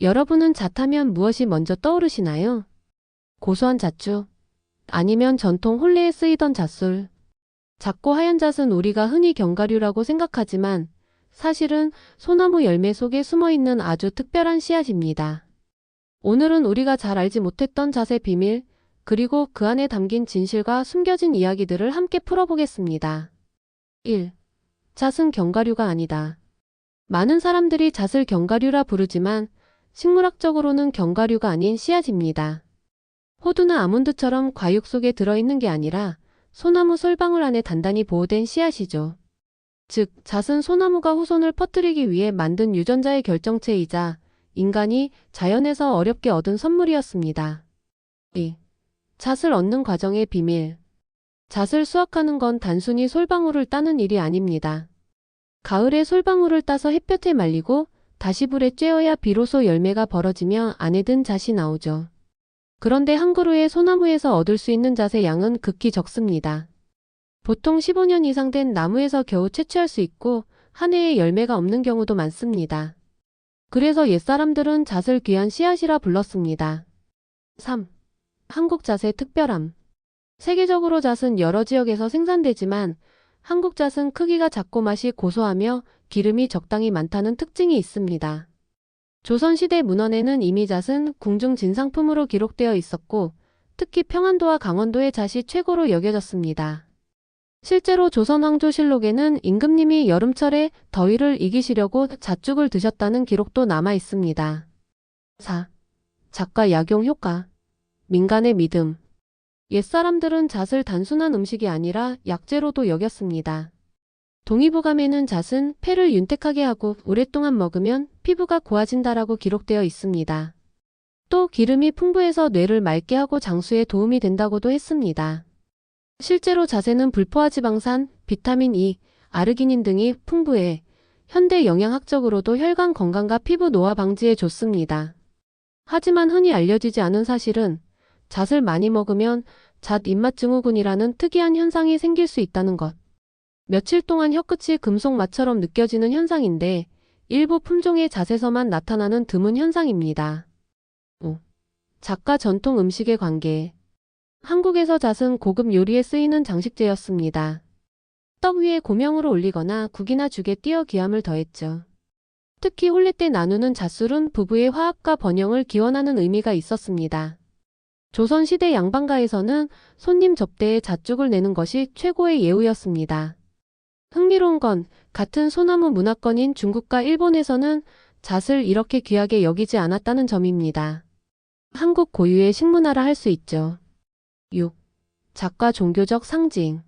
여러분은 잣하면 무엇이 먼저 떠오르시나요? 고소한 잣주 아니면 전통 혼례에 쓰이던 잣술. 작고 하얀 잣은 우리가 흔히 견과류라고 생각하지만 사실은 소나무 열매 속에 숨어 있는 아주 특별한 씨앗입니다. 오늘은 우리가 잘 알지 못했던 잣의 비밀, 그리고 그 안에 담긴 진실과 숨겨진 이야기들을 함께 풀어보겠습니다. 1. 잣은 견과류가 아니다. 많은 사람들이 잣을 견과류라 부르지만 식물학적으로는 견과류가 아닌 씨앗입니다. 호두나 아몬드처럼 과육 속에 들어있는 게 아니라 소나무 솔방울 안에 단단히 보호된 씨앗이죠. 즉, 잣은 소나무가 후손을 퍼뜨리기 위해 만든 유전자의 결정체이자 인간이 자연에서 어렵게 얻은 선물이었습니다. 2. 잣을 얻는 과정의 비밀. 잣을 수확하는 건 단순히 솔방울을 따는 일이 아닙니다. 가을에 솔방울을 따서 햇볕에 말리고 다시 불에 쬐어야 비로소 열매가 벌어지며 안에 든 잣이 나오죠. 그런데 한 그루의 소나무에서 얻을 수 있는 잣의 양은 극히 적습니다. 보통 15년 이상 된 나무에서 겨우 채취할 수 있고 한 해에 열매가 없는 경우도 많습니다. 그래서 옛사람들은 잣을 귀한 씨앗이라 불렀습니다. 3. 한국 잣의 특별함. 세계적으로 잣은 여러 지역에서 생산되지만 한국 잣은 크기가 작고 맛이 고소하며 기름이 적당히 많다는 특징이 있습니다. 조선시대 문헌에는 이미 잣은 궁중 진상품으로 기록되어 있었고 특히 평안도와 강원도의 잣이 최고로 여겨졌습니다. 실제로 조선왕조실록에는 임금님이 여름철에 더위를 이기시려고 잣죽을 드셨다는 기록도 남아 있습니다. 4. 잣과 약용 효과. 민간의 믿음. 옛사람들은 잣을 단순한 음식이 아니라 약재로도 여겼습니다. 동의보감에는 잣은 폐를 윤택하게 하고 오랫동안 먹으면 피부가 고와진다라고 기록되어 있습니다. 또 기름이 풍부해서 뇌를 맑게 하고 장수에 도움이 된다고도 했습니다. 실제로 잣에는 불포화 지방산, 비타민 E, 아르기닌 등이 풍부해 현대 영양학적으로도 혈관 건강과 피부 노화 방지에 좋습니다. 하지만 흔히 알려지지 않은 사실은 잣을 많이 먹으면 잣 입맛 증후군이라는 특이한 현상이 생길 수 있다는 것. 며칠 동안 혀끝이 금속맛처럼 느껴지는 현상인데 일부 품종의 잣에서만 나타나는 드문 현상입니다. 5. 잣과 전통 음식의 관계. 한국에서 잣은 고급 요리에 쓰이는 장식재였습니다. 떡 위에 고명으로 올리거나 국이나 죽에 띄어 귀함을 더했죠. 특히 혼례 때 나누는 잣술은 부부의 화합과 번영을 기원하는 의미가 있었습니다. 조선시대 양반가에서는 손님 접대에 잣죽을 내는 것이 최고의 예우였습니다. 흥미로운 건 같은 소나무 문화권인 중국과 일본에서는 잣을 이렇게 귀하게 여기지 않았다는 점입니다. 한국 고유의 식문화라 할 수 있죠. 6. 잣과 종교적 상징.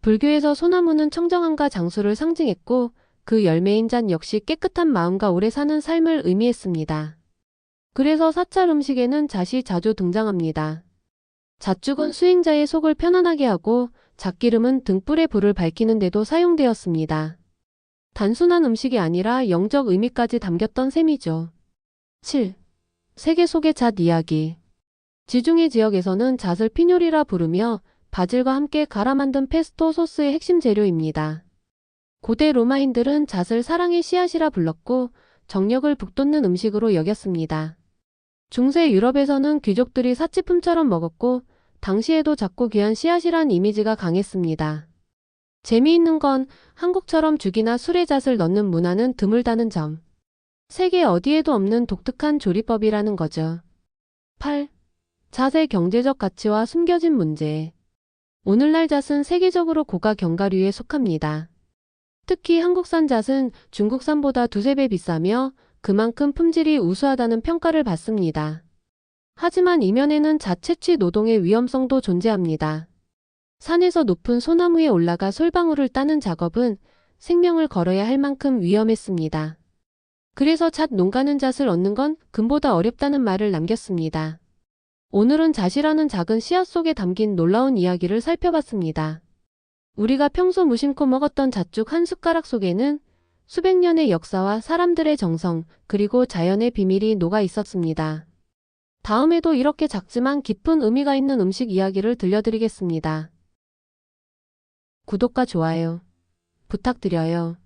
불교에서 소나무는 청정함과 장수를 상징했고 그 열매인 잣 역시 깨끗한 마음과 오래 사는 삶을 의미했습니다. 그래서 사찰 음식에는 잣이 자주 등장합니다. 잣죽은 수행자의 속을 편안하게 하고 잣기름은 등불에 불을 밝히는 데도 사용되었습니다. 단순한 음식이 아니라 영적 의미까지 담겼던 셈이죠. 7. 세계 속의 잣 이야기. 지중해 지역에서는 잣을 피뇨리라 부르며 바질과 함께 갈아 만든 페스토 소스의 핵심 재료입니다. 고대 로마인들은 잣을 사랑의 씨앗이라 불렀고 정력을 북돋는 음식으로 여겼습니다. 중세 유럽에서는 귀족들이 사치품처럼 먹었고 당시에도 작고 귀한 씨앗이란 이미지가 강했습니다. 재미있는 건 한국처럼 죽이나 술에 잣을 넣는 문화는 드물다는 점. 세계 어디에도 없는 독특한 조리법이라는 거죠. 8. 잣의 경제적 가치와 숨겨진 문제. 오늘날 잣은 세계적으로 고가 견과류에 속합니다. 특히 한국산 잣은 중국산보다 두세 배 비싸며 그만큼 품질이 우수하다는 평가를 받습니다. 하지만 이면에는 잣 채취 노동의 위험성도 존재합니다. 산에서 높은 소나무에 올라가 솔방울을 따는 작업은 생명을 걸어야 할 만큼 위험했습니다. 그래서 잣 농가는 잣을 얻는 건 금보다 어렵다는 말을 남겼습니다. 오늘은 잣이라는 작은 씨앗 속에 담긴 놀라운 이야기를 살펴봤습니다. 우리가 평소 무심코 먹었던 잣죽 한 숟가락 속에는 수백 년의 역사와 사람들의 정성, 그리고 자연의 비밀이 녹아 있었습니다. 다음에도 이렇게 작지만 깊은 의미가 있는 음식 이야기를 들려드리겠습니다. 구독과 좋아요 부탁드려요.